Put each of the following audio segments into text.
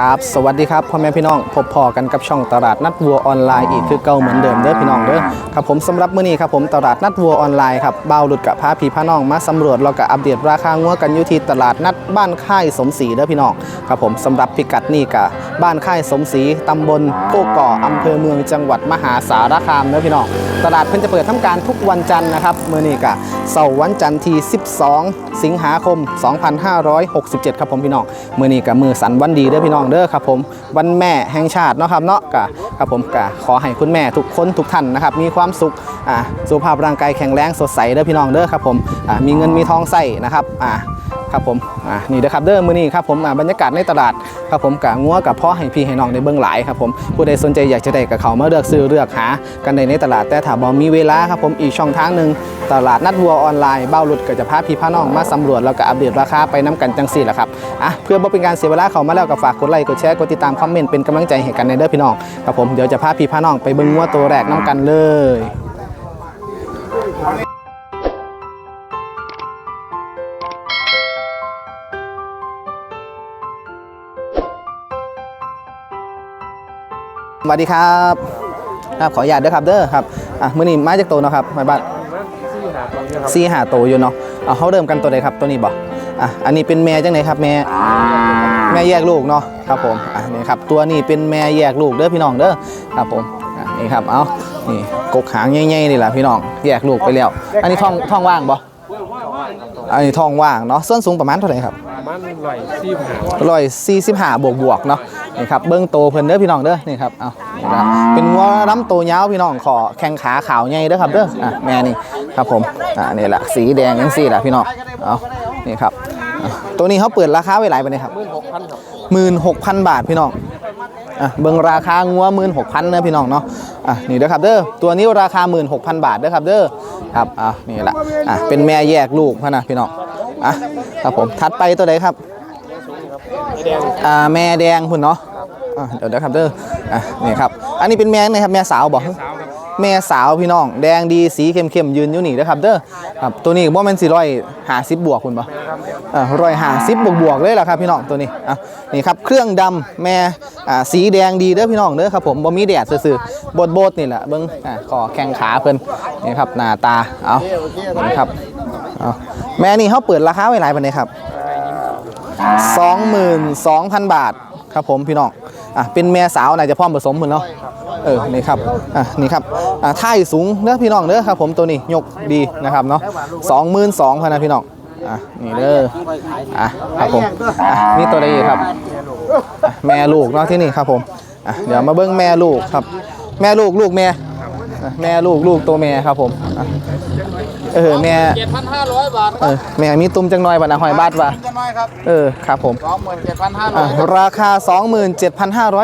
ครับ สวัสดีครับพ่อแม่พี่น้องพบพอกันกับช่องตลาดนัดวัวออนไลน์อีกคือเก่าเหมือนเดิมเด้อพี่น้องเด้อครับผมสำหรับมื้อนี้ครับผมตลาดนัดวัวออนไลน์ครับบ่าวหลุดกับพาพี่พาน้องมาสำรวจแล้วก็อัปเดตราคางัวกันอยู่ที่ตลาดนัดบ้านค่ายสมศรีเด้อพี่น้องครับผมสำหรับพิกัดนี่กับบ้านค่ายสมศรีตำบลโคกก่ออำเภอเมืองจังหวัดมหาสารคามเด้อพี่น้องตลาดเพิ่นจะเปิดทำการทุกวันจันทร์นะครับมื้อนี้กับเสาร์วันจันทร์ที่ 12 สิงหาคม 2567 ครับผมพี่น้องมื้อนี้กับมือสันวันดีเด้อพี่น้องเด้อครับผมวันแม่แห่งชาติเนาะครับเนาะกะครับผมกะขอให้คุณแม่ทุกคนทุกท่านนะครับมีความสุขอ่าสุขภาพร่างกายแข็งแรงสดใสเด้อพี่น้องเด้อครับผมอ่ามีเงินมีทองใส่นะครับอ่า ครับผมอ่านี่เด้อครับเด้อมื้อนี้ครับผมอ่าบรรยากาศในตลาดครับผมกะงัวกับพ่อให้พี่ให้น้องได้เบิ่งหลายครับผมผู้ใดสนใจอยากจะได้กับเขามาเลือกซื้อเลือกหากันได้ในตลาดแต่ถ้าบ่มีเวลาครับผมอีกช่องทางหนึ่งตลาดนัดวัวออนไลน์เบ้าหลุดก็จะพาพี่พาน้องมาสำรวจแล้วก็อัปเดตราคาไปน้ำกันจังสี่แหละครับอะเพื่อบ่เป็นการเสียเวลาเขามาแล้วก็ฝากกดไลค์กดแชร์กดติดตามคอมเมนต์เป็นกำลังใจให้กันในเด้อพี่น้องครับผมเดี๋ยวจะพาพี่พาน้องไปเบิ่งงัวตัวแรกน้ำกันเลย สวัสดีครับครับขออนุญาตเด้อครับเด้อครับอะมื้อนี้มาจากโตวเนาะครับหมายบ้านซี่หาโตวอยู่เนาะเอาเขาเริ่มกันตัวใดครับตัวนี้บ่อะอันนี้เป็นแม่จังไหนครับแม่แม่แยกลูกเนาะครับผมอะนี่ครับตัวนี้เป็นแม่แยกลูกเด้อพี่น้องเด้อครับผมอะนี่ครับเอานี่กกหางใหญ่ๆนี่แหละพี่น้องแยกลูกไปแล้ว อันนี้ท้องท้องว่างบ่อันนี้ท้องว่างเนาะส่วนสูงประมาณเท่าไหร่ครับมันลอยซีบหาร้อยสี่สิบห้าบวกบวกๆเนาะ นี่ครับเบิ้องโตเพิ่นเด้อพี่น้องเด้อนี่ครับเอาครับเป็นงัวลำโตยาวพี่น้องขอแข้งขาขาวใหญ่เด้อครับเด้ออะแม่นี่ครับผมอ่านี่แหละสีแดงยังสีแหละพี่น้องเอานี่ครับตัวนี้เขาเปิดราคาไว้หลายปานใดครับหมื่นหกพันบาทพี่น้องอะเบิ้งราคางัวหมื่นหกพันเด้อพี่น้องเนาะอะนี่เด้อครับเด้อตัวนี้ราคาหมื่นหกพันบาทเด้อครับเด้อครับอะนี่แหละอะเป็นแม่แยกลูกพะนะพี่น้องอะครับผมถัดไปตัวใดครับแดงอ่าแม่แดงพุ่นเนาะ อ่าเดี๋ยวเดี๋ยวครับเด้ออะนี่ครับ อันนี้เป็นแม่นะครับแม่สาวบอกสาวครับแม่สาวพี่น้อง แดงดีสีเข้มๆยืนอยู่นี่นะครับเด้อครับตัวนี้บ่แม่นสี่ร้อยหาสิบบวกคุณปะอ่าร้อยหาสิบบวกบวกๆเลยล่ะครับพี่น้องตัวนี้อะนี่ครับเครื่องดำแม่อ่าสีแดงดีเด้อพี่น้องเด้อครับผมบ่มีแดดซื่อๆบดบดๆนี่แหละเบิ่งอ่าคอแข้งขาเพิ่นนี่ครับหน้าตาเอานี่ครับเอาแม่นี่เขาเปิดราคาไว้หลายปานใดครับ22,000บาทครับผมพี่น้อง อะเป็นแม่สาวน่าจะพร้อมผสมเหมือนเนาะเออนี่ครับอะนี่ครับอะท่ายสูงเด้อพี่น้องเด้อครับผมตัวนี้ยกดีนะครับเนาะ22,000พันนะพี่น้องอะนี่เด้ออะครับผมอะนี่ตัวใดอีกครับอะแม่ลูกเนาะที่นี่ครับผมอะเดี๋ยวมาเบิ้งแม่ลูกครับ แม่ลูกลูกแม่อะแม่ลูกลูกตัวแม่ครับผมอะ เออแม่ เจ็ดพันห้าร้อยบาทเออแม่มีตุ้มจังน้อยบ่นะหอยบาทว่ะจะน้อยครับเออครับผมสองหมื่นเจ็ดพันห้าร้อะอยราคา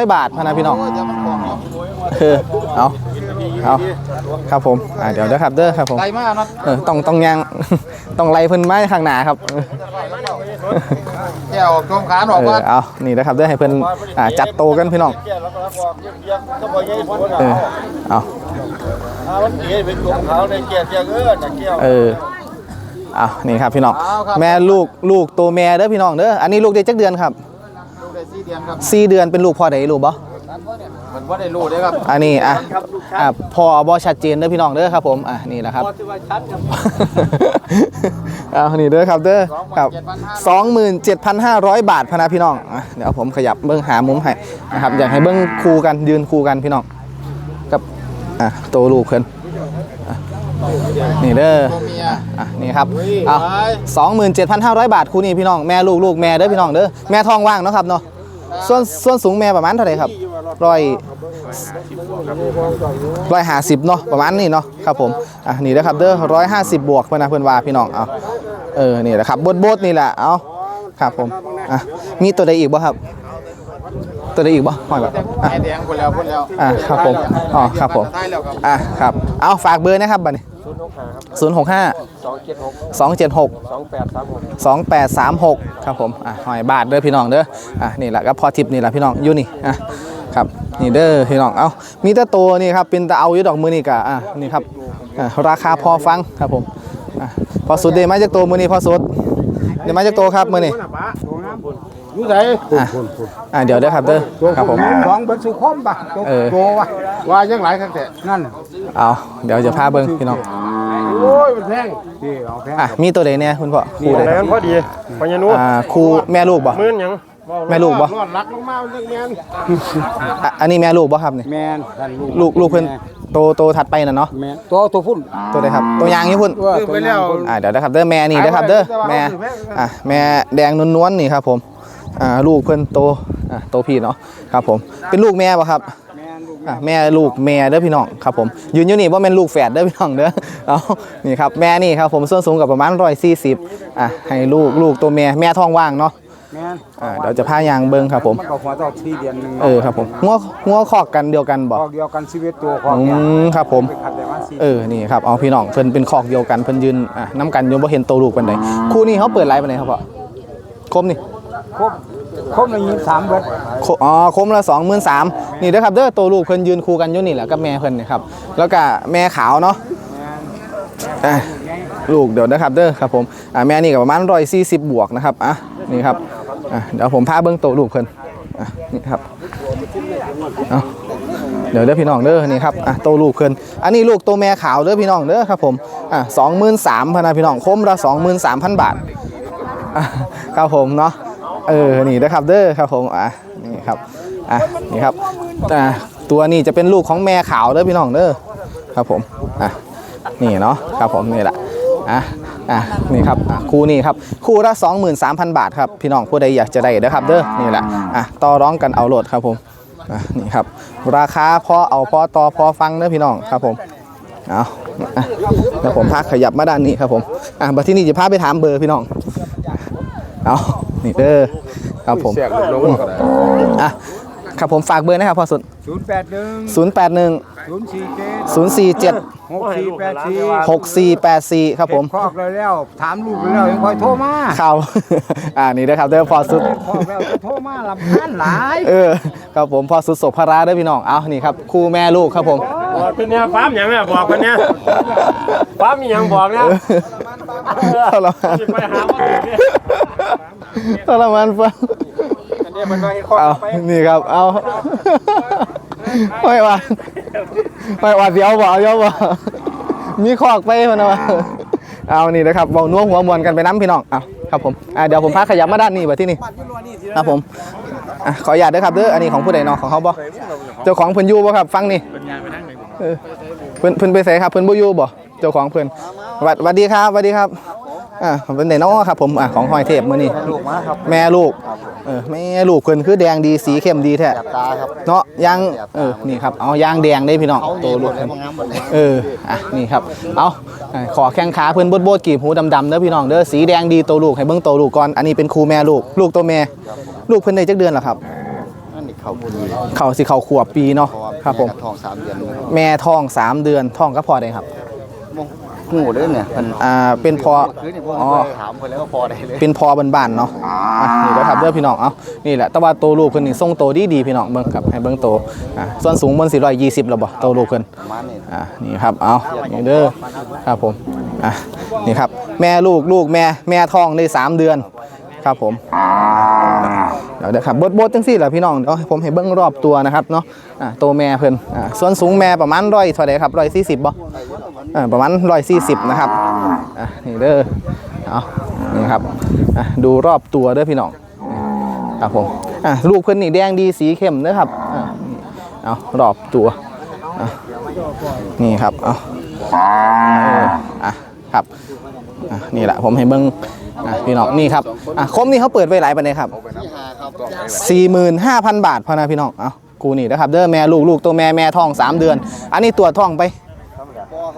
27,500 บาทพะนะพี่น้องจะมันบอกเนาะเออเอาเอาครับผมอะเดี๋ยวเด้อครับเด้อครับผมไกลมากนะเออต้องต้องยังต้องไล่เพิ่นไม้ข้างหน้าครับเออแก้ว กลมขาหนอกเอว่าอเอานี่นะครับเด้อให้เพิ่นอ่าจัดโตกันพี่น้องเออเอามันเกี่ยเป็นกลมเขาในเกี่ยวเกี่ยวเออจะเกี่ยวเออเอานี่ครับพี่น้องแม่ลูกลูกตัวแม่เด้อพี่น้องเด้ออันนี้ลูกได้จักเดือนครับลูกได้สี่เดือนครับสี่เดือนเป็นลูกพ่อใดรู้บ่ มันว่าได้ลูกได้ครับอันนี้อะอะพอบอชัดเจนเด้อพี่น้องเด้อครับผมอะนี่แหละครับที่ว่าชัดครับ เอานี่เด้อครับเด้อครับ27,500 บาทพะนะพี่น้องอะเดี๋ยวผมขยับเบิ้งหามุมให้นะครับอยากให้เบิ้งคู่กันยืนคู่กันพี่น้องกับอะตัวลูกเพิ่นอะนี่เด้อตัวเมียอะนี่ครับอุ้ยเอาไป27,500 บาทคู่นี้พี่น้องแม่ลูกลูกแม่เด้อพี่น้องเด้อแม่ท้องว่างเนาะครับเนาะส่วนส่วนสูงแม่ประมาณเท่าไหร่ครับ ร้อยร้อยห้าสิบเนาะประมาณนี้เนาะครับผมอะนี่นะครับเด้อร้อยห้าสิบบวกเพื่อนนะเพื่อนว่าพี่น้องเอาเออนี่แหละครับบดบดนี่แหละเอาครับผมอะมีตัวใดอีกบ่ครับ ตัวใดอีกบ่หอยแบบอะไอ้แดงคนแล้วคนแล้วอะครับผมอ๋อครับผมท้ายแล้วครับอะครับเอาฝากเบอร์นะครับบัดนี้ศูนย์หกห้าครับศูนย์หกห้าสองเจ็ดหกสองเจ็ดหกสองแปดสามหกสองแปดสามหกครับผมอะหอยบาทเด้อพี่น้องเด้ออะนี่แหละก็พอทิปนี่แหละพี่น้องอยู่นี่อะ ครับนี่เด้อพี่น้องเอามีแต่ตัวนี่ครับเป็นตะเอาอยู่ดอกมือนี่กะอะนี่ครับอะราคาพอฟังครับผมอะพอสุดเดมาจากตัวมือนี่พอสุดเดมาจากตัวครับมือนี่อยู่ไหนอะอะเดี๋ยวเด้อครับเด้อครับผมสองเป็นสุขมปะตัวเออโตวะว่ายังหลายครั้งแต่นั่นเอาเดี๋ยวจะพาเบิ่งพี่น้องโอ้ยมันแพงที่เอาแพงอะมีตัวใดเนี่ยคุณพ่อคู่ใดอะไรกันพอดีพญานุอ่าคู่แม่ลูกบ่มื่นหยัง แม่ลูกบ่นอนรักลงมาเรื่องแมนอะอันนี้แม่ลูกบ่ครับนี่แมนท่านลูกลูกเพิ่นโตโตถัดไปน่ะเนาะแมนตัวตัวพุ่นตัวใดครับ ตัวยางนี่พุ่นว่าซื้อไปแล้วอ่าเดี๋ยวนะครับเด้อแม่นี่นะครับเด้อแม่อะแม่แดงนวลๆนี่ครับผมอ่าลูกเพิ่นโตอะโตพี่เนาะครับผมเป็นลูกแม่ป่ะครับแมนลูกอะแม่ลูกแม่เด้อพี่น้องครับผมยืนอยู่นี่ว่าแม่นลูกแฝดเด้อพี่น้องเด้อเอานี่ครับแม่นี่ครับผมส่วนสูงกับประมาณ140อะให้ลูกลูกตัวแม่แม่ท้องว่างเนาะ แมนอ่าเดี๋ยวจะพายางเบิ่งครับผม มันก็หัวต่อที่เดือนหนึงเออครับผมงัวงัวคอกกันเดียวกันบ่คอกเดียวกันชีวิตตัวคอกอืเดียวมครับผม ไปขัดแต่ว่าสี่เออ นี่ครับ เอาพี่น้อง เพิ่นเป็นคอกเดียวกัน เพิ่นยืนอะน้ำกันอยู่บ่เห็นโตวลูกปานใดคู่นี้เขาเปิดไลฟ์ปานใดครับพ่อคมนี่ครบครบในยี่สิบสามเบิดโคอ๋อคมละสองหมื่นสามนี่เด้อครับ เด้อตัวลูกเพิ่นยืนคู่กันอยู่นี่แหละกับแม่เพิ่นนี่ครับ แล้วก็แม่ขาวเนาะอะ ลูกเดี๋ยวนะครับเด้อครับผมอะแม่นี่ก็ประมาณร้อยสี่สิบบวกนะครับอะนี่ครับ อะเดี๋ยวผมพาเบิ้งตัวลูกเพิ่นอะนี่ครับเอาเดี๋ยวเด้อพี่น้องเด้อนี่ครับอะตัวลูกเพิ่นอันนี้ลูกตัวแม่ขาวเด้อพี่น้องเด้อครับผมอะสองหมื่นสามพันนะพี่น้องคมละสองหมื่นสามพันบาทอะครับผมเนาะเออนี่นะครับเด้อครับผมอะนี่ครับอะนี่ครับอะตัวนี้จะเป็นลูกของแม่ขาวเด้อพี่น้องเด้อครับผมอะนี่เนาะครับผมนี่แหละอะ อะนี่ครับอะคู่นี้ครับคู่ละ23,000 บาทครับพี่น้องผู้ใดอยากจะได้เด้อครับเด้อนี่แหละอะต่อร้องกันเอาโหลดครับผมอะนี่ครับราคาพอเอาพอต่อพอฟังเด้อพี่น้องครับผมเอาอะเดี๋ยวผมพาขยับมาด้านนี้ครับผมอะบัดที่นี่จะพาไปถามเบอร์พี่น้องเอานี่เด้อครับผมเสียกลงก็ได้อะ ครับผมฝากเบอร์นะครับพอสุด ศูนย์แปดหนึ่ง081 ศูนย์สี่เจ็ด047 หกสี่แปดสี่6484 ครับผมคอกเลยแล้ว ถามลูกเลยแล้วยังคอยโทรมาข่าว อ่านี่นะครับเด้อพอสุดคอกแล้วจะโทรมาลำคาญหลาย เออครับผมพอสุดโสภาราเด้อพี่น้องเอานี่ครับคู่แม่ลูกครับผม บอกเป็นเนี่ยฟาร์มหยังเนี่ยบอกกันเนี่ยฟาร์มมีหยังบอกเนี่ยทรมานไปหาว่าถึงเนี่ย ทรมานฟัง เนี่ยมันก็ให้ข้อเอานี่ครับ เอาไม่ว่าไม่ว่าเดี๋ยวบ่เอาเดี๋ยวบ่มีขอกไปมันเอาเอานี่นะครับเบานัวหัวมวนกันไปน้ำพี่น้องเอาครับผมอ่าเดี๋ยวผมพาขยับมาด้านนี้ไปที่นี่ครับผมอะขออนุญาตด้วยครับเด้ออันนี้ของผู้ใดเนอของเขาบ่เจ้าของเพิ่นอยู่บ่ครับ ฟังนี่เออเพิ่นเพิ่นไปไสครับเพิ่นบ่อยู่บ่เจ้าของเพิ่นหวัดหวัดดีครับหวัดดีครับ อ่าเป็นไหนเนาะครับผมอ่าของหอยเทพมื้อนี้ลูกมาครับแม่ลูกเออแม่ลูกเพิ่นคือแดงดีสีเข้มดีแท้ตาครับเนาะยางเออนี่ครับเอายางแดงได้พี่น้องโตลูกเพิ่นงามหมดเลยเอออะนี่ครับเอาอะขอแข้งขาเพิ่นบดบดๆกีบหูดำๆเด้อพี่น้องเด้อสีแดงดีโตลูกให้เบิ่งโตลูกก่อนอันนี้เป็นครูแม่ลูก ลูกตัวแม่ลูกเพิ่นได้จักเดือนแล้วครับนั่นนี่เขาบุรีเข้าสิเข้าขวบปีเนาะครับผมทองสามเดือนแม่ท้องสามเดือนท้องก็พอได้ครับ หูเด้อเนี่ยมันอ่าเป็นพอคือนี่พวกอ๋อถามคนแล้วก็พอได้เลยเป็นพอบ้านๆเนาะอะนี่ก็ครับเด้อพี่น้องเอานี่แหละแต่ว่าโตลูกเพิ่นนี่ทรงโตดีดีๆพี่น้องเบิ่งครับให้เบิ่งโตอะส่วนสูงบน420แล้วบ่โตลูกเพิ่นประมาณนี้อะนี่ครับเอานี่เด้อครับผมอะนี่ครับ แม่ลูกลูกแม่แม่ท้องได้สามเดือนครับผมเดี๋ยวเดี๋ยวครับบดบดจังสี่แหละพี่น้องเดี๋ยวผมให้เบิ้งรอบตัวนะครับเนาะอะตัวแม่เพิ่นอะส่วนสูงแม่ประมาณร้อยเท่าไหร่ครับร้อยสี่สิบบ่ อ่าประมาณร้อยสี่สิบนะครับอะนี่เด้อเอานี่ครับอะดูรอบตัวเด้อพี่น้องครับผมอะลูกเพิ่อนนี่แดงดีสีเข้มเด้อครับอะเอารอบตัวอะนี่ครับเอาอะครับอะนี่แหละผมให้เบิ้งอะพี่น้องนี่ครับอะคมนี่เขาเปิดไว้หลายปันเลยครับที่หาครับ45,000บาทพอนะพี่น้องเอากูนี่นะครับเด้อแม่ลูกลูกตัวแม่แม่ท้อง3เดือน อันนี้ตัวจท้องไป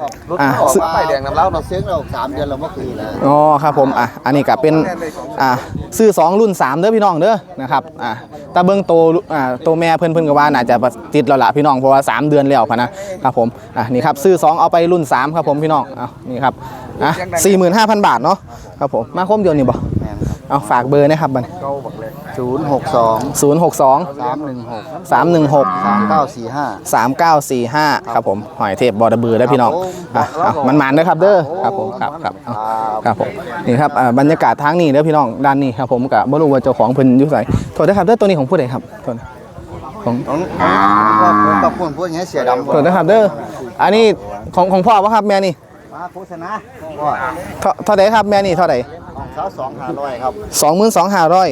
ครับรถอะ ออกมาป้ายแดงน้ำเล้าเราเซ็งเราสามเดือนเราเมื่อคืนแล้วอ๋อครับผมอะอันนี้ก็เป็นอะซื้อ 2 รุ่น 3 เด้อพี่น้องเด้อนะครับอะตาเบิ้งโตอ่าตัวแม่เพิ่นเพิ่นก็ว่าน่าจะติดแล้วล่ะพี่น้องเพราะว่า 3 เดือนแล้วพะนะครับผมอะนี่ครับซื้อ 2 เอาไปรุ่น 3 ครับผมพี่น้องเอานี่ครับอะ45,000 บาทเนาะครับผมมาคมเดียวนี่บ่แม่นครับ เอาฝากเบอร์นะครับบัดศูนย์หกสองศูนย์หกสองสามหนึ่งหกสามหนึ่งหกสามเก้าสี่ห้าสามเก้าสี่ห้าครับผมหอยเทพบอระบือได้อพี่น้องอะเอามันมันๆเด้อครับเด้อครับผมครับครับเอาครับผมนี่ครับอ่าบรรยากาศทางนี้เด้อพี่น้องด้านนี้ครับผมกับบรู้ว่าเจ้าของเพิ่นอยู่ไสโทษนะครับเด้อตัวนี้ของผู้ใดครับโทษนะของต้องว่าผมกับพวกพวกนี้เสียดำโทษนะครับเด้ออันนี้ของของพ่อวะครับแม่นี่มาโฆษณาว่าเท่าเท่าไหครับแม่นี่เท่าไห ของสาวสองห้าร้อยครับสองหมื่นสองห้าร้อย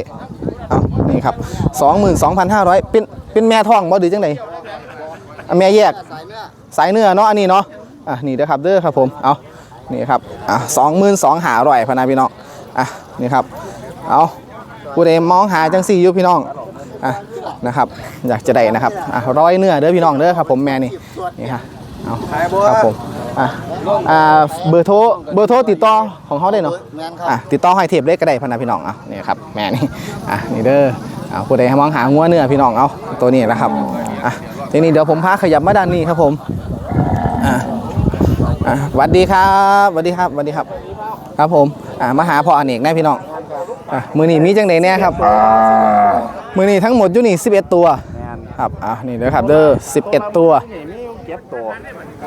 เอานี่ครับสองหมื่นสองพันห้าร้อยเป็นเป็นแม่ท้องบ่หรือจังไดอะแม่แยกสายเนื้อเนาะอันนี้เนาะอะนี่เด้อครับเด้อครับผมเอานี่ครับอะสองหมื่นสองห้าร้อยพนาพี่น้องอะนี่ครับเอาผู้ใดมองหาจังสี่อยู่พี่น้องอะนะครับ อยากจะได้นะครับอะร้อยเนื้อเด้อพี่น้องเด้อครับผมแม่นี่นี่ฮะ เอาครับผมอะอ่าเบอร์โทรเบอร์โทรติดต่อของเขาได้เนาะแมนครับอะติดต่อให้เทปเลขก็ได้พะนาพี่น้องอะนี่ครับแม่นี่อะนี่เด้ออะผู้ใดมองหางัวเนื้อพี่น้องเอาตัวนี้แหละครับอะทีนี้เดี๋ยวผมพาขยับมาด้านนี้ครับผมอะอะสวัสดีครับสวัสดีครับสวัสดีครับ ครับผมอะมาหาพ่ออเนกได้พี่น้องอะมือนี้มีจังไดเนี่ยครับมือนี้ทั้งหมดอยู่นี่11 ตัวครับอะนี่เด้อครับเด้อ11 ตัว เจ็บตัว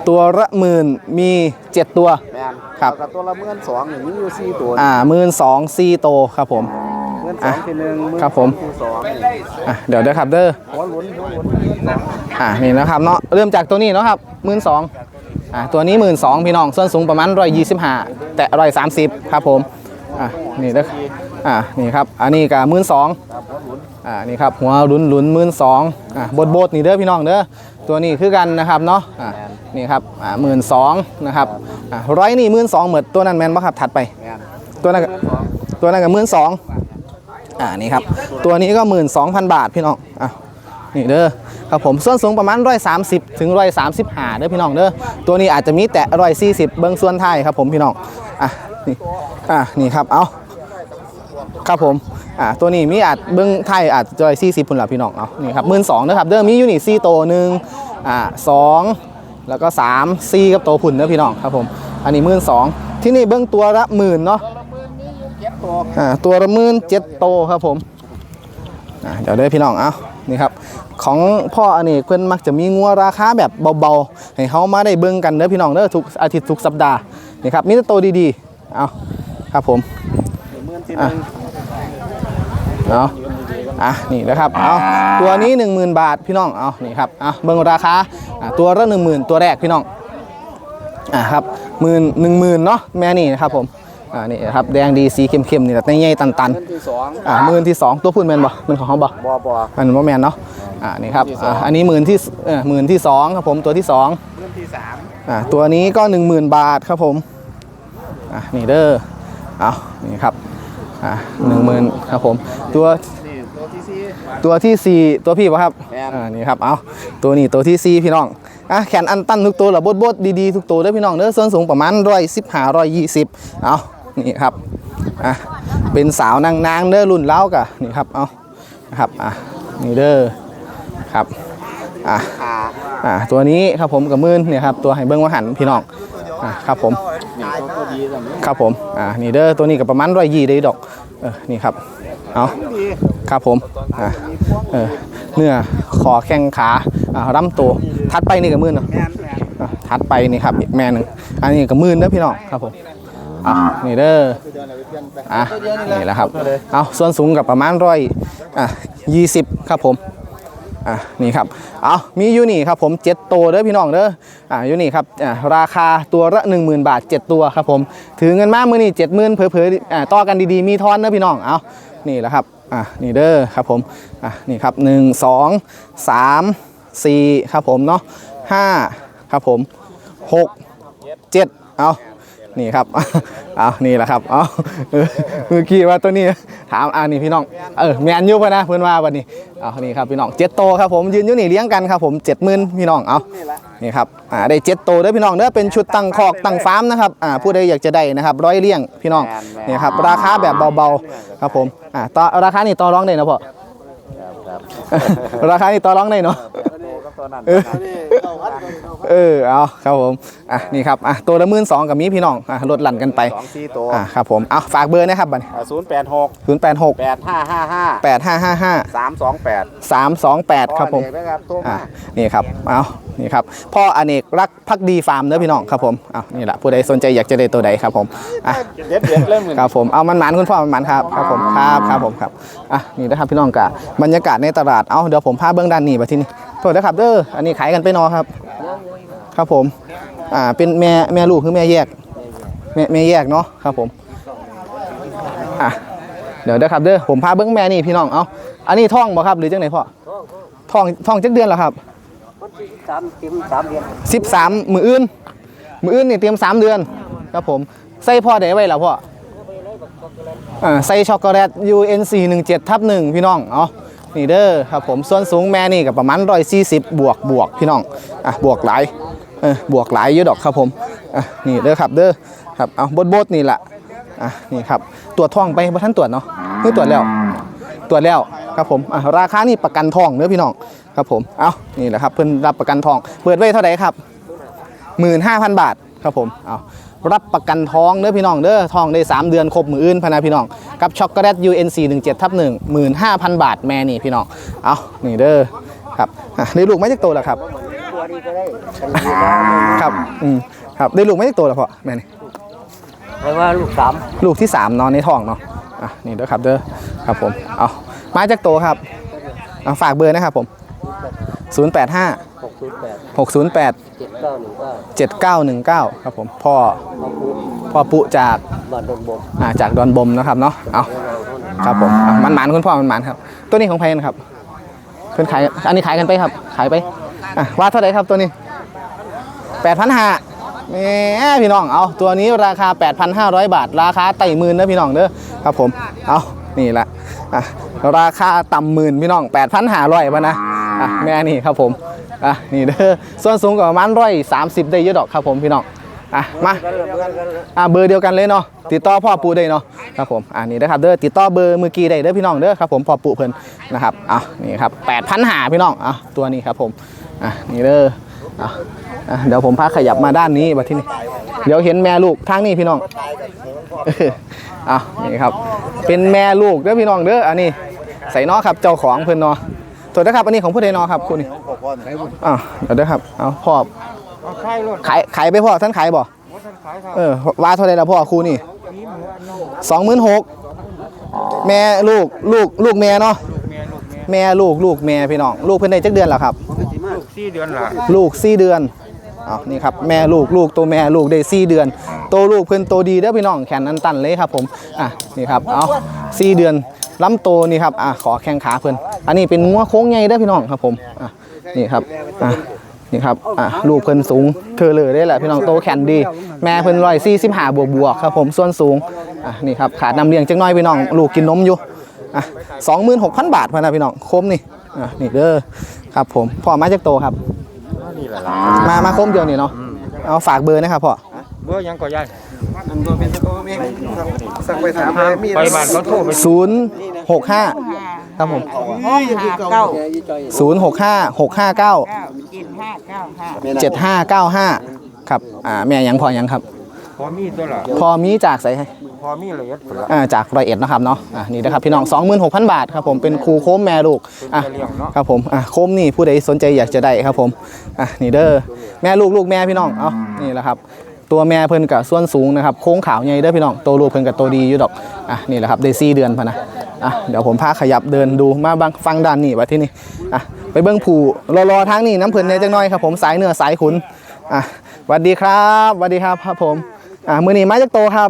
ตัวละหมื่นมี 7 ตัว แมนครับกับตัวละเมื่อนสองอย่างนี้อยู่สี่ตัวอ่าหมื่นสองสี่โตวครับผม เมื่อนสองทีหนึ่งมื่นครับผมที่สองอะเดี๋ยวเด้อครับเด้อหัวหลุนหัวหลุนเมื่อนสองอะนี่นะครับเนาะเริ่มจากตัวนี้เนาะครับหมื่นสองอะตัวนี้หมื่นสองพี่น้องส่วนสูงประมาณร้อยยี่สิบห้าแต่ร้อยสามสิบครับผมอะนี่เด้ออะนี่ครับอันนี้ก็หมื่นสองอ่านี่ครับหัวหลุนหลุนหมื่นสองอะบดบดนี่เด้อพี่น้องเด้อ ตัวนี้คือกันนะครับเนาะอะนี่ครับอ่าหมื่นสองนะครับอะร้อยนี่หมื่นสองเหมือนตัวนั้นแมนปะครับถัดไปแมนตัวนั้นก็ตัวนั้นก็หมื่นสองอ่านี่ครับตัวนี้ก็หมื่นสองพันบาทพี่น้องอะนี่เด้อครับผมส่วนสูงประมาณร้อยสามสิบถึงร้อยสามสิบห้าเด้อพี่น้องเด้อตัวนี้อาจจะมีแต่ร้อยสี่สิบเบิ้งส่วนท้ายครับผมพี่น้องอะนี่อะนี่ครับเอา ครับผมอะตัวนี้มีอาจเบิ้องไทยอาจจะร้อยสี่สิบพุ่นละพี่น้องเอานี่ครับหมื่นสองนะครับเด้อมียูนี่สี่โตหนึ่งอ่าสองแล้วก็สามสี่กับโตวพุ่นเด้อพี่น้องครับผมอันนี้หมื่นสองที่นี่เบิ้องตัวละหมื่นเนาะอ่าตัวละหมื่นเจ็ดโตครับผมอ่าเดี๋ยวเด้อพี่น้องเอานี่ครับของพ่ออเนกเพื่อนมักจะมีงัวราคาแบบเบาๆให้เขามาได้เบิ่งกันเด้อพี่น้องเด้อทุกอาทิตย์ทุกสัปดาห์นี่ครับมีแต่โตดีๆเอาครับผม อนที่หอะนึ่งเอาอะนี่นะครับเอาตัวนี้ 10,000 บาทพี่น้องเอานี่ครับเอาเบิ่งราคาอะตัวละ10,000 ตัวแรกพี่น้องอะครับหมื่นหนึ่งหมื่นเนาะแม่นี่นะครับผมอ่านี่ครับแดงดีสีเข้มๆนี่แหละใหญ่ๆตันๆเมื่อนที่สองอ่าหมื่นที่สองตัวพูดแมนบ่มันของเขาบ่บอบออันนั้นบ่แมนเนาะอ่านี่ครับที่สองอ่าอันนี้หมื่นที่เออหมื่นที่สองครับผมตัวที่สองเมื่อนที่สามอ่าตัวนี้ก็หนึ่งหมื่นบาทครับผมอ่านี่เด้อเอานี่ครับ อ่าหนึ่งหมื่นครับผมตัวนี่ตัวที่สี่ตัวที่สี่ตัวพี่ป่ะครับแม่นอ่านี่ครับเอาตัวนี้ตัวที่สี่พี่น้องอะแขนอันตันทุกตัวหรอบดบดดีๆทุกตัวเด้อพี่น้องเด้อส่วนสูงประมาณร้อยสิบห้าร้อยยี่สิบเอานี่ครับอะเป็นสาวนางนางๆเด้อรุ่นเล้ากะนี่ครับเอานะครับอะนี่เด้อครับอะขาอะตัวนี้ครับผมกับมื่นเนี่ยครับตัวให้เบิ้งว่าหันพี่น้อง อะครับผมครับผมอ่านี่เด้อตัวนี้กับประมาณร้อยยี่ได้ดอกเออนี่ครับเอาครับผมอ่าเออเนื้อคอแข้งขาอ่าร่ำตัวทัดไปนี่กับมื่นเนาะแมนแมนอะทัดไปนี่ครับอีกแม่หนึ่งอันนี้กับมื่นเด้อพี่น้องครับผมอะนี่เด้ออะนี่แหละครับเอาส่วนสูงกับประมาณร้อยอะยี่สิบครับผม อะนี่ครับเอามีอยู่นี่ครับผมเจ็ดตัวเด้อพี่น้องเด้ออะอยู่นี่ครับอะราคาตัวละ 10,000 บาท 7 ตัวครับผมถือเงินมากมือนี่เจ็ดหมื่นเผลอๆอะต่อกันดีๆมีทอนเด้อพี่น้องเอานี่แหละครับอะนี่เด้อครับผมอะนี่ครับหนึ่งสองสามสี่ครับผมเนาะห้าครับผมหกเจ็ดเอา นี่ครับเอานี่แหละครับเอาเออเมื่อกี้ว่าตัวนี้ถามอ่านี่พี่น้องเออแมนยูปะนะเพื่อนว่าวันนี้เอานี่ครับพี่น้องเจ็ดโตครับผมยืนอยู่นี่เลี้ยงกันครับผมเจ็ดหมื่นพี่น้องเอานี่ครับอ่าได้เจ็ดโตวเด้อพี่น้องเด้อเป็นชุดตั้งคอกตั้งฟาร์มนะครับอ่าผู้ใดอยากจะได้นะครับร้อยเลี้ยงพี่น้องนี่ครับราคาแบบเบาๆครับผมอ่าต่อราคานี่ต่อรองได้นะพ่อราคานี่ต่อรองได้เนาะ เออเออเอาครับผมอะนี่ครับอะตัวละหมื่นสองกับมีพี่น้องอะลดหลั่นกันไปสองสี่ตัวอะครับผมเอาฝากเบอร์นะครับบัตรศูนย์แปดหกศูนย์แปดหกแปดห้าห้าห้าแปดห้าห้าห้าสามสองแปดสามสองแปดครับผมนะครับโทรอะมานี่ครับเอานี่ครับพ่ออเนกรักพักดีฟาร์มเด้อพี่น้องครับผมเอานี่แหละผู้ใดสนใจอยากจะได้ตัวใดครับผมอะเด็ดเด็ดๆเริ่มเหมือนครับผมเอามันหมานคุณพ่อมันหมานครับครับผมครับครับผมครับอะนี่นะครับพี่น้องกะบรรยากาศในตลาดเอาเดี๋ยวผมพาเบื้องด้านนี้ไปที่นี่ โทษนะครับเด้ออันนี้ขายกันไปเนอครับ ครับผม อ่าเป็นแม่แม่ลูกคือแม่แยกแม่แม่แยกเนาะครับผมอะเดี๋ยวเด้อครับเด้อผมพาเบื้องแม่นี่พี่น้องเอาอันนี้ท่องบ่ครับหรือจังไหนพ่อท่องท่องจักเดือนแล้วครับสามเต็มสามเดือนสิบสามมืออื่นมืออื่นนี่เตรียมสามเดือน ครับผมใส่พ่อได้ไว้แล้วพ่ออ่าใส่ช็อกโกแลต UNC 17ทับหนึ่งพี่น้อง เอา นี่เด้อครับผมส่วนสูงแม่นี่กับประมาณ140บวกบวกพี่น้องอะบวกหลายเออบวกหลายเยอะดอกครับผมอะนี่เด้อครับเด้อครับเอาบดบดนี่แหละอะนี่ครับตรวจท้องไปบ่ท่านตรวจเนาะเพิ่งตรวจแล้วตรวจแล้วครับผมอะราคานี่ประกันทองเด้อพี่น้องครับผมเอานี่แหละครับเพิ่นรับประกันทองเปิดไว้เท่าไหร่ครับ15,000บาทครับผมเอา รับประกันทองเด้อพี่น้องเด้อทองได้ 3 เดือนครบมืออื่นพะนะพี่น้อง กับช็อกโกแลต UNC 17ทับ1 15,000 บาทแม่นี่พี่น้อง เอานี่เด้อครับอะได้ลูกไม่จักโตแล้วครับตัวนี้ก็ได้ครับอืมครับได้ลูกไม่จักโตแล้วพ่อแม่นี่แปลว่าลูกสามลูกที่3นอนในท้องเนาะอะนี่เด้อครับเด้อครับผมเอามาจากโตครับเอาฝากเบอร์นะครับผม 085หก ศูนย์แปด608 เจ็ดเก้าหนึ่งเก้า7919 ครับผมพ่อมาพูดพ่อปุจากบ้านดงบกอ่าจากดอนบมนะครับเนาะเอาครับผมอะมันหมานคุณพ่อมันหมานครับ ตัวนี้ของแพนครับเพื่อนขายอันนี้ขายกันไปครับ ขายไปอะว่าเท่าไหร่ครับตัวนี้แปดพันห้าแหมพี่น้องเอาตัวนี้ราคา 8,500 บาท ราคาไต่หมื่นนะพี่น้องเด้อครับผมเอานี่แหละอะราคาต่ำหมื่นพี่น้อง8,500ป่ะนะอะแม่นี่ครับผม อะนี่เด้อส่วนสูงกว่าประมาณร้อยสามสิบได้เยอะดอกครับผมพี่น้องอะมาอะเบอร์เดียวกันเลยเนาะติดต่อพ่อปูได้เนาะครับผมอะนี่นะครับเด้อติดต่อเบอร์มือกี้ได้เด้อพี่น้องเด้อครับผมพ่อปูเพิ่นนะครับอะนี่ครับ8,500พี่น้องอะตัวนี้ครับผมอะนี่เด้ออะอะเดี๋ยวผมพาขยับมาด้านนี้มาที่นี่เดี๋ยวเห็นแม่ลูกทางนี้พี่น้องอะนี่ครับเป็นแม่ลูกเด้อพี่น้องเด้ออันนี้ใส่เนอครับเจ้าของเพิ่นเนอสวัสดีครับอันนี้ของผู้ใดเนอครับคุณนี่ อะเดี๋ยวเด้อครับเอาพ่อเอาไข่รถขายขายไปพ่อท่านขายบ่ว่าท่านขายครับเออว่าเท่าไรละพ่อครูนี่สองหมื่นหกแม่ลูกลูกลูกแม่เนาะเมียลูกเมียแม่ลูกลูกแม่พี่น้องลูกเพิ่นได้จักเดือนแล้วครับ ลูกสี่เดือนละลูกสี่เดือนเอานี่ครับแม่ลูกลูกตัวแม่ลูกได้สี่เดือนโตลูกเพิ่นโตดีเด้อพี่น้องแขนอันตันเลยครับผมอะนี่ครับเอาสี่เดือนลำโตนี่ครับอะขอแข้งขาเพิ่นอันนี้เป็นงัวโค้งใหญ่เด้อพี่น้องครับผมอะ นี่ครับอะนี่ครับอะลูกเพิ่นสูงเธอเลยได้แหละพี่น้องโตแขนดี แม่เพิ่นร้อยสี่สิบห้าบวกบวกๆครับผมส่วนสูงอะนี่ครับขาดน้ำเลี้ยงจังน้อยพี่น้องลูกกินนมอยู่อะสองหมื่นหกพันบาทพอนะพี่น้องคมนี่อะนี่เด้อครับผมพ่อมาจากโตครับนี่แหละล่ะมามาคมเดียวนี่เนาะเอาฝากเบอร์นะครับพ่อเบอร์ยังก็ยายสั่งไปถามไปมีไปบ้านเขาโทรไปศูนย์หกห้า ครับผม ห้องหาเก้าศูนย์หกห้าหกห้าเก้าเก้าเจ็ดห้าเก้าห้าเจ็ดห้าเก้าห้าครับอ่าแม่ยังพอยังครับ พอมีตัวละพอมีจากใส่ให้พอมีละเอียดละอ่าจากรอยเอ็ดนะครับเนาะอ่านี่นะครับพี่น้องสองหมื่นหกพันบาทครับผมเป็นครูโค้มแม่ลูกอะจะเลี้ยงเนาะครับผมอะโคมนี่ผู้ใดสนใจอยากจะได้ครับผมอะนี่เด้อแม่ลูกลูกแม่พี่น้องเอานี่แหละครับตัวแม่เพิ่นกับส่วนสูงนะครับโค้งขาวใหญ่เด้อพี่น้องตัวลูกเพิ่นกับตัวดีอยู่ดอกอะนี่แหละครับได้สี่เดือนพะนะ อะเดี๋ยวผมพาขยับเดินดูมาบางฟังด้านนี่ว่าที่นี่อะไปเบิ้งผูรอรอทางนี่น้ำเพิ่นเนี่ยจังน้อยครับผมสายเนื้อสายขุนอะสวัสดีครับสวัสดีครับครับผมอะมือนี้มาจากโตครับ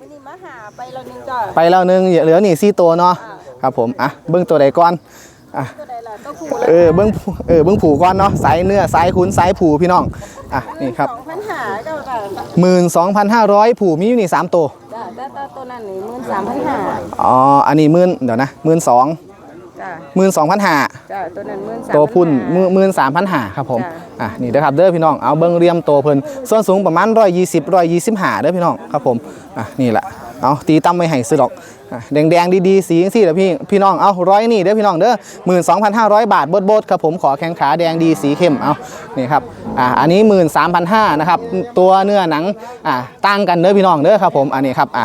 วันนี้มาหาไปเราหนึ่งจ้ะไปแล้วหนึงเหลือนี่สี่ตัวเนาะครับผมอะเบิ้งตัวใดก่อนอะตัวใดล่ะตัวคู่เออเบิ้งผูเออเบิ้งผูก่อนเนาะสายเนื้อสายขุนสายผูพี่น้องอะนี่ครับสองพันหาเจ้าจ้ะหมื่นสองพันห้าร้อยผูมีอยู่นี่สามตัวจ้ะ แต่แต่ตัวนั้นนี่หมื่นสามพันหาอ๋อ อันนี้หมื่นเดี๋ยวนะหมื่นสองจ้ะหมื่นสองพันห้าจ้ะตัวนั้นหมื่นสามตัวพุ่นหมื่นสามพันห้าครับผมจ้ะอะนี่เด้อครับเด้อพี่น้อง เอาเบิ้งเรียมตัวเพิ่นส่วนสูงประมาณร้อยยี่สิบร้อยยี่สิบห้าเด้อพี่น้องครับผม อะนี่แหละ เอาตีตั้มไม่ให้ซื้อดอก แดงแดงๆดีๆสีจังซี่เด้อพี่พี่น้องเอาร้อยนี่เด้อพี่น้องเด้อหมื่นสองพันห้าร้อยบาทโบดๆครับผมขอแข้งขาแดงดีสีเข้มเอานี่ครับอ่าอันนี้หมื่นสามพันห้านะครับตัวเนื้อหนังอ่าต่างกันเด้อพี่น้องเด้อครับผมอันนี้ครับอะ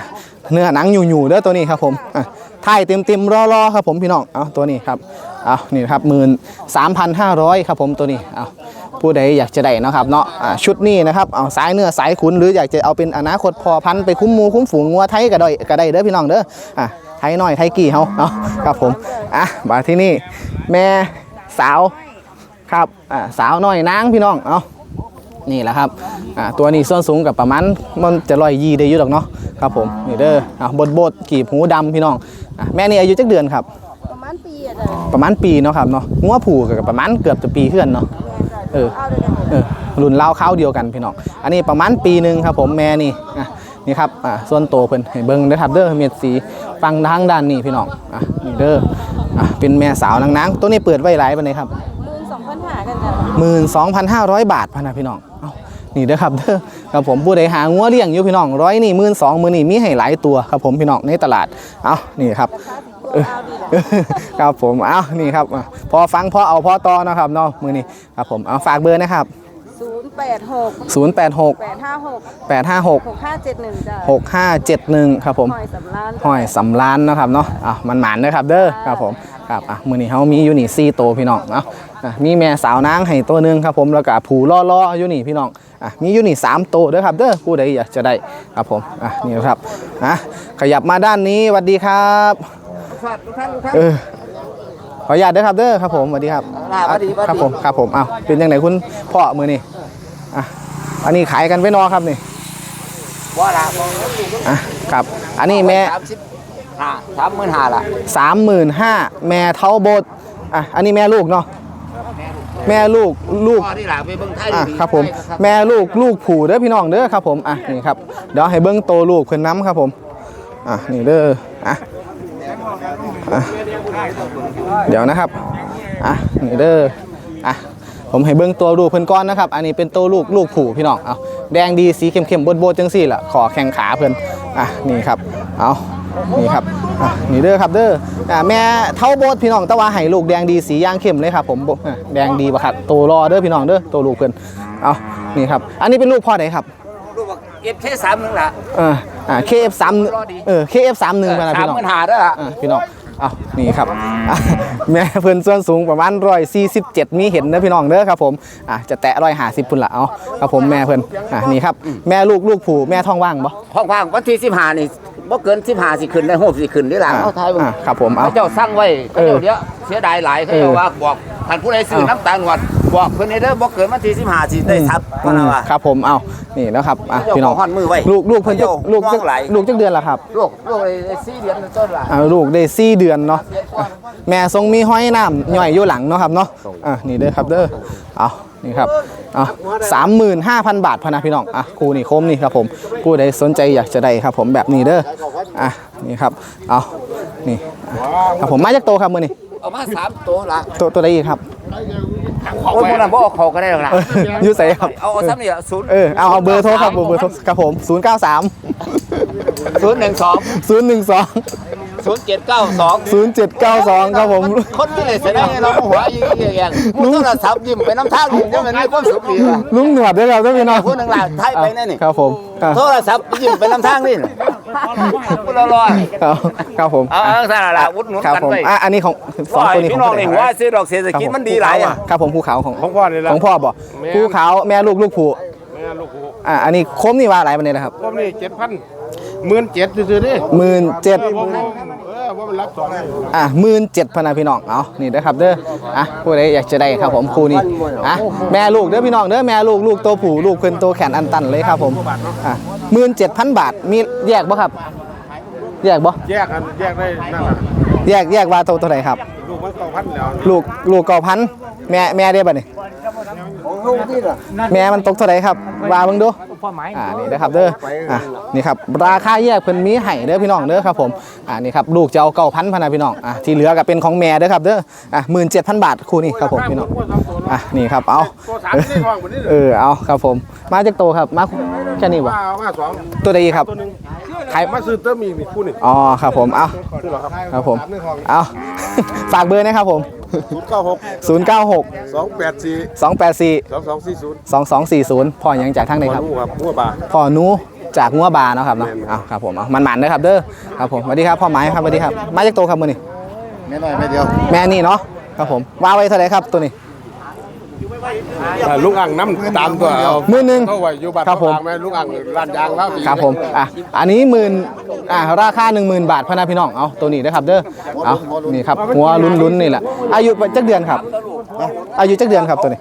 เนื้อหนังอยู่ๆเด้อตัวนี้ครับผมอ่าถ่ายเต็มๆรอๆครับผมพี่น้องเอาตัวนี้ครับ เอานี่ครับหมื่นสามพันห้าร้อยครับผมตัวนี้เอาผู้ใดอยากจะได้นะครับเนาะชุดนี้นะครับเอาสายเนื้อสายขุนหรืออยากจะเอาเป็นอนาคตพอพันไปคุ้มมูคุ้มฝูงงัวไทยก็ได้ก็ได้เด้อพี่น้องเด้ออะไทยน้อยไทยกี่เฮาเนาะครับผมอะมาที่นี่แม่สาวครับอ่าสาวน้อยนางพี่น้องเอานี่แหละครับอ่าตัวนี้ส่วนสูงกับประมาณมันจะลอยยีได้อยู่ดอกเนาะครับผมนี่เด้ออะบดบดกีบหูดำพี่น้องอะแม่นี่อายุจักเดือนครับ ณปีอะจ้ะประมาณปีเนาะครับเนาะงัวผูกับประมาณเกือบจะปีเพื่อนเนาะเออเอาเดี๋ยวเดี๋ยวเออรุ่นเล่าวข้าวเดียวกันพี่น้องอันนี้ประมาณปีหนึ่งครับผมแม่นี่อะนี่ครับอะส่วนโตวเพิ่นให้เบิ่งเด้อครับเด้อเม็ดสีฟังทางด้านนี้พี่น้องอะนี่เด้ออะเป็นแม่สาวนางนางตัวนี้เปิดไว้หลายปานใดครับ หมื่นสองพันห้ากันจ้ะ12,500 บาทพะนะพี่น้องเอ้านี่เด้อครับเด้อครับผมผู้ใดหางัวเลี้ยงอยู่พี่น้องร้อยนี่หมื่นสองมือนี่มีให้หลายตัวครับผมพี่น้องในตลาดเอ้านี่ครับตัวเอาดีละ ครับผมเอานี่ครับอะพอฟังพอเอาพอต่อนะครับเนาะมือนี้ครับผมเอาฝากเบอร์นะครับศูนย์แปดหก086แปดห้าหก856หกห้าเจ็ดหนึ่งจ้ะ6571 ครับผมหอยสำรานห้อยสำล้านนะครับเนาะอะมันหมานนะครับเด้อครับผมครับอะมือนี้เขามีอยู่นี่ซี่โตวพี่น้องเนาะอะมีแม่สาวนางให้ตัวหนึงครับผมแล้วก็ผูล่อล่อๆอยู่นี่พี่น้องอะมีอยู่นี่สามตัวเด้อครับเด้อผู้ใดอยากจะได้ครับผมอะนี่นะครับอะขยับมาด้านนี้สวัสดีครับ เออขออนุญาตเด้อครับเด้อครับผมสวัสดีครับครับผมครับผมอ้าวเป็นยังไงคุณพ่อมือนี่อะอันนี้ขายกันไว้นอครับนี่ว่าละอะครับ อันนี้แม่สามสิบห้าสามหมื่นห้าละสามหมื่นห้าแม่เท่าโบดอะอันนี้แม่ลูกเนาะแม่ลูกลูก พ่อที่หลังไปเบิ่งไทยอะดีครับผมครับแม่ลูกลูกผูเด้อพี่น้องเด้อครับผมอะนี่ครับเดี๋ยวให้เบิ้งโตลูกเพิ่นน้ำครับผมอะนี่เด้ออะ อะเดี๋ยวนะครับอะนี่เด้ออะผมให้เบิ้งตัวลูกเพิ่นก้อนนะครับ อันนี้เป็นตัวลูกลูกผูพี่น้องเอาแดงดีสีเข้มๆบดๆจังสี่ล่ะขอแข้งขาเพิ่นอะนี่ครับเอานี่ครับอะนี่เด้อครับเด้ออะแม่เท่าโบดพี่น้องต่ว่าให้ลูกแดงดีสีย่างเข้มเลยครับผมแดงดีบ่ครับโตรอเด้อพี่น้องเด้อตัวลูกเพิ่นเอานี่ครับ อันนี้เป็นลูกพ่อไหนครับ เอฟเทสามหนึ่งละเอออ่า KF3 เออ KF31 มานะสามพี่น้องหมื่นห้าด้วยละอ่าพี่น้องเอานี่ครับอะแม่เพิ่นส่วนสูงประมาณ147มีเห็นนะพี่น้องเด้อครับผมอะจะแตะ150พุ่นละเอาครับผมแม่เพิ่นอะนี่ครับแม่ลูกลูกผูแม่ท้องว่างบ่ ห้องว่างวันที่สิบห้านี่บ่เกินสิบห้าสิขึ้นได้หกสิขึ้นได้หลังอ่าเอาไทยเบิ่งอ่าครับผมเอาเขาเจ้าสั่งไว้เขาเออเจ้าเดี๋ยวเสียดายหลายเขาเออเจ้าว่าบอกท่านผู้ใดซื้อเอาน้ำตาลหวาน บอกเพิ่นให้เด้อบ่เกินวันที่สิบห้าสิได้ทับอืว่ามนะว่า ครับผมเอานี่นะครับอะเจ้าพี่น้องขอหั่นมือไว้ลูกลูกเพิ่นจะเจ้าลูกจะมองไหล ลูกจักเดือนละครับลูกลูกไอ้สี่เดือนต้นละอ่าลูกได้สี่เดือนเนาะอะแม่ทรงมีห้อยน้ำย่อยอยู่หลังเนาะครับเนาะอะนี่เด้อครับเด้อเอานี่ครับเอาสามหมื่นห้าพันบาทพะนะพี่น้องอะครูนี่คมนี่ครับผมผู้ใดสนใจอยากจะได้ครับ ผมแบบนี้เด้ออะนี่ครับเอานี่อะครับผมมาจากโตครับมือนี่เอามาสามตัวละตัวตัวใดอีกครับ โอ้ยพวกนั้นบ่เอาเขาก็ได้หรอกล่ะเอออยูใส่ครับ เอาเอาซ้ำนี่ละศูนย์เออเอาเอาเบอร์โทรครับเบอร์เบอร์โทรครับผม 0 9 3ศูนย์หนึ่งสอง0 1 2 ศูนย์เจ็ดเก้าสอง0 7 9 2 ครับผม คนนี่เลยแสดงให้เราหัวยิงยิงอย่างมุโทรศัพท์ยิ้มไปน้ำท่าลุงจะมันมีความสุขดีว่ะลุงหนวดด้วยครับท่านพี่น้องพูดหนึ่งหลานไทยไปแน่นี่ครับผมอะ โทรศัพท์ยิ้มไปน้ำทางนี่ พูดลอยครับครับผมๆเอาเอาซะละอุดหนุนครับกันผมไปอะอันนี้ของสองว่าตัวนี้พี่ของน้องตัวไหนี่นหัวซื้อดอกเศรษฐกิจมันดีหลายอะครับผมภูเขาของของพ่อนี่ละของพ่อบ่ภูเขาแม่ลูกลูกผูแม่ลูกหูอะอันนี้คมนี่ว่าอะไรมันเนี่ยนะครับผมนี่เจ็ดพันหมื่นเจ็ดซื้อๆนี่หมื่นเจ็ดเออผมเออ ว่ามันรับสองเลยอะหมื่นเจ็ดพันนะพี่น้องเอานี่เด้อครับเด้ออะผู้ใดอยากจะได้ครับผมครูนี่อะแม่ลูกเด้อพี่น้องเด้อแม่ลูกลูกตัวผู้ลูกเพิ่นตัวแขนอันตันเลยครับผมอะหมื่นเจ็ดพันบาทมีแยกบ่ครับ แยกบ่แยกกันแยกได้นั่นแหละแยกแยกว่าตัวตัวไหนครับ ลูกมันสองพันแล้วลูกลูกเก่าพันแม่แม่ได้บ่นี่ แม่มันตกเท่าไหร่ครับว่าเบิ่งดูอ่านี่นะครับเด้ออะนี่ครับราคาแยกเพิ่นมีให้เด้อพี่น้องเด้อครับผมอ่านี่ครับลูกจะเอาเก่าพันพะนะพี่น้องอะที่เหลือก็เป็นของแม่เด้อครับเด้ออะหมื่นเจ็ดพันบาทคู่นี้ครับผมพี่น้องอะนี่ครับเอาตัวสามนี่ทองหมดนี่เออเอาครับผม มาจากโตครับมาแค่นี้บ่ว่าว่าสองตัวใดอีกครับตัวหนึ่งขายมาซื้อเติมมีมีคู่นี่อ๋อครับผมเอาครับผมเอาฝากเบอร์นะครับผม ศูนย์เก้าหก096 สองแปดสี่284 สองสองสี่ศูนย์2240พ่อยังจากทางไหนครับลูกครับหัวปลาพ่อหนูจากงัวบาเนาะครับเนาะเอาครับผมเอามันหมันนะครับเด้อครับผมสวัสดีครับพ่อหมายครับสวัสดีครับมาจากโตครับมือนี่ไม่น้อยไม่เดียว แม่นี่เนาะครับผมว่าไว้เท่าไหรครับตัวนี้ ลูกอ่างน้ำตามตัวเอามือหนึ่งเข้าไว้อยู่บ้านครับผม แม่ลูกอ่างร้านยางแล้วครับผมอะอันนี้หมื่นอะราคา1 0,000 บาทพะนะพี่น้องเอาตัวนี้นะครับเด้อเอานี่ครับหัวลุ้นๆนี่แหละอายุจักเดือนครับ อายุจักเดือนครับตัวนี้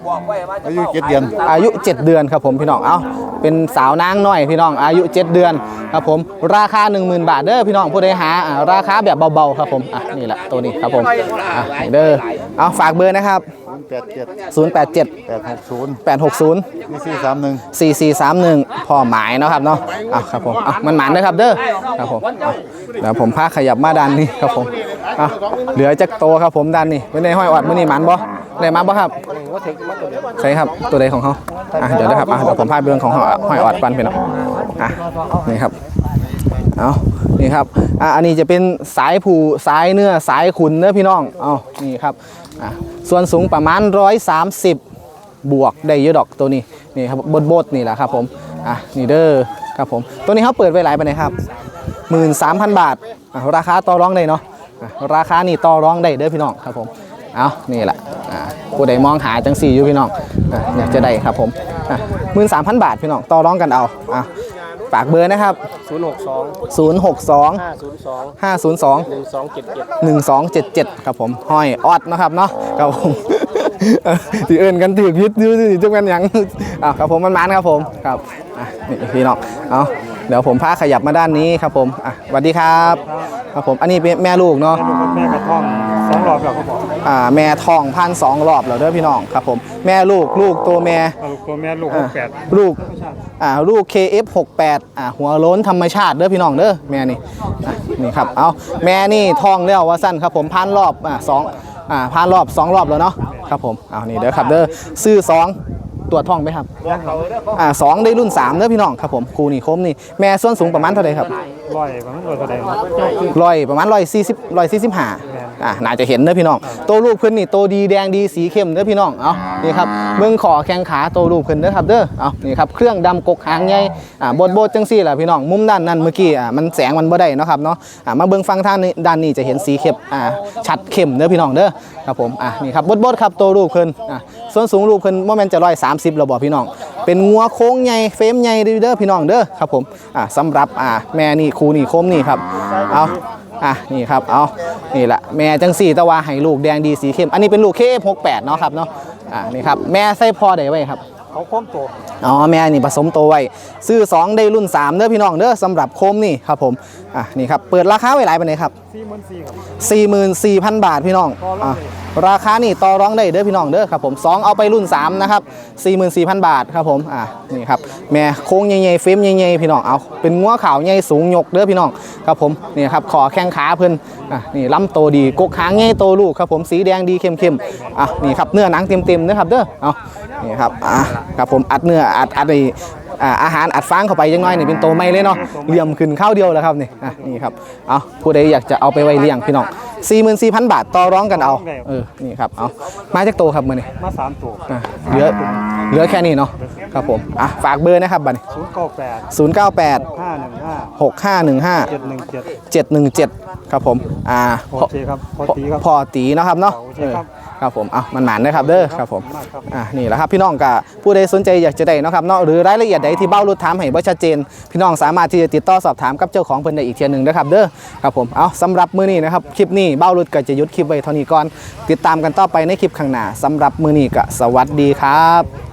อายุเจ็ดเดือนอายุ 7 เดือนครับผมพี่น้อง เอาเป็นสาวนางน้อยพี่น้อง อายุ 7 เดือนครับผม ราคา 10,000 บาทเด้อพี่น้องผู้ใดหาอ่าราคาแบบเบาๆครับผม อะนี่แหละตัวนี้ครับผม อะนี่เด้อ เอาฝากเบอร์นะครับ แปดเจ็ด087 แปดหกศูนย์860สี่สี่สามหนึ่ง 4431พ่อหมายเนาะครับเนาะอะครับผมอะมันหมันนะครับเด้อครับผมอะเดี๋ยวผมพาขยับมาด้านนี้ครับผมอะเหลือจักโตครับผมด้านนี้เป็นในห้อยออดมื้อนี้หมันบ่ได้มาบ่ครับใช่ครับตัวใดของเขาอะเดี๋ยวนะครับอะเดี๋ยวผมพาเบื้องของห้อยห้อยออดปันไปเนาะอะนี่ครับเอานี่ครับอะอันนี้จะเป็นสายผูสายเนื้อสายขุนเนื้อพี่น้องเอานี่ครับอะ ส่วนสูงประมาณ 130 บวกได้เยอะดอกตัวนี้นี่ครับบดบดๆนี่แหละครับผมอะนี่เด้อครับผมตัวนี้เขาเปิดไว้หลายปนไหนครับหมื่นสามพันบาทราคาต่อรองได้เนาะราคานี่ต่อรองได้เด้อพี่น้องครับผมเอานี่แหละอะผู้ใดมองหาจังสี่อยู่พี่น้องอะอยากจะได้ครับผมหมื่นสามพันบาทพี่น้องต่อรองกันเอาอะ ฝากเบอร์นะครับ ศูนย์หกสอง062 ห้าศูนย์สอง502 หนึ่งสองเจ็ดเจ็ดหนึ่งสองเจ็ดเจ็ดครับผมห้อยออดนะครับเนาะครับผมเออที่เอินกันถือพิษดูสิจังกันหยังอ่าครับผมมันมันครับผมครับอะนี่พี่น้องเอาเดี๋ยวผมพาขยับมาด้านนี้ครับผมอะสวัสดีครับครับผมอันนี้เป็นแม่ลูกเนาะแม่กระท่อมสองรอบแล้วครับผมอ่าแม่ทองพันสองรอบแล้วเด้อพี่น้องครับผมแม่ลูกลูกตัวแม่เอาลูกตัวแม่ลูกหอะกแปดลูก อ่าลูก KF68 อ่าหัวโล้นธรรมชาติเด้อพี่น้องเด้อแม่นี่อะนี่ครับเอาแม่นี่ทองแล้วว่าสั้นครับผมพันรอบอ่าสองอ่าพันรอบสองรอบแล้วเนาะครับผมเอานี่เด้อครับเด้อซื้อสองตรวจท้องไหมครับอ่าสองได้รุ่นสามเด้อพี่น้องครับผมครูนี่คมนี่แม่ส่วนสูงประมาณเท่าไหร่ครับร้อยประมาณร้อยเท่าไหร่ครับร้อยประมาณร้อยสี่สิบร้อยสี่สิบห้า อ่าน่าจะเห็นเด้อพี่น้องโตวลูกเพิ่นนี่โตวดีแดงดีสีเข้มเด้อพี่น้องเอานี่ครับเบิ่งขอแข้งขาโตวลูกเพิ่นเด้อครับเด้อเอานี่ครับเครื่องดำกกหางใหญ่อ่าบดโบดจังซี่แหละพี่น้องมุมด้านนั้นเมื่อกี้อ่ามันแสงมันบ่ได้เนาะครับเนาะอ่ามาเบิ่งฟังทางนี้ด้านนี้จะเห็นสีเข้มอ่าชัดเข้มเด้อพี่น้องเด้อครับผมอ่านี่ครับบดโบดครับโตวลูกเพิ่นอ่าส่วนสูงลูกเพิ่นบ่แม่นจะร้อยสามสิบแล้วบ่พี่น้องเป็นงัวโค้งใหญ่เฟรมใหญ่เด้อพี่น้องเด้อครับผมอ่าสำหรับอ่าแม่นี่ครูนี่คมนี่ครับเอา อะนี่ครับเอานี่แหละแม่จังสี่ตะวาให้ลูกแดงดีสีเข้มอันนี้เป็นลูกเคฟ68เนาะครับเนาะอ่านี่ครับแม่ไส้พอได้ไว้ครับ เขาคว่ำตัวอ๋อแม่นี่ผสมโตวไว้ซื้อ 2 ได้รุ่น 3 เด้อพี่น้องเด้อสำหรับโคมนี่ครับผมอะนี่ครับเปิดราคาไว้หลายปานใดครับสี่หมื่นสี่ครับ44,000 บาทพี่น้องอะราคานี่ต่อรองได้เด้อพี่น้องเด้อครับผม2เอาไปรุ่น 3 นะครับ 44,000 บาทครับผมอะนี่ครับแม่โค้งใหญ่ๆเฟรมใหญ่ๆพี่น้องเอาเป็นงัวขาวใหญ่สูงยกเด้อพี่น้องครับผมนี่ครับขอแข้งขาเพิ่นอะนี่ลำโตดีกกหางใหญ่โตลูกครับผมสีแดงดีเข้มๆอะนี่ครับเนื้อหนังเต็มๆนะครับเด้อเอา นี่ครับอะครับผมอัดเนื้ออัดอัดไอ้อ่าอาหารอัดฟางเข้าไปยังน้อยนี่เป็นโตไม่เลยเนาะเหลี่ยมขึ้นข้าวเดียวแล้วครับนี่อะนี่ครับเอาผู้ใดอยากจะเอาไปไว้เลี้ยงพี่น้อง44,000 บาทต่อร้องกันเอาเออนี่ครับเอามาจากโตครับมื้อนี้มาสามตัวอะเหลือเหลือแค่นี้เนาะครับผมอะฝากเบอร์นะครับบัดนี้ศูนย์เก้าแปด098ห้าหนึ่งห้า6515เจ็ดหนึ่งเจ็ด717 ครับผมอ่าโอเคครับพอตีครับพอตีเนาะครับเนาะโอเครับผมเอามันหมานนะครับเด้อครับผมอะนี่แหละครับพี่น้องกะผู้ใดสนใจอยากจะได้นะครับเนาะหรือรายละเอียดใดที่เบ้ารุดถามให้บ่ชัดเจน พี่น้องสามารถที่จะติดต่อสอบถามกับเจ้าของเพิ่นได้อีกเทียหนึ่งนะครับเด้อครับผมเอาสำหรับมื้อนี้นะครับคลิปนี้เบ้ารุดก็จะยุดคลิปไว้เท่านี้ก่อนติดตามกันต่อไปในคลิปข้างหน้าสำหรับมื้อนี้ก็สวัสดีครับ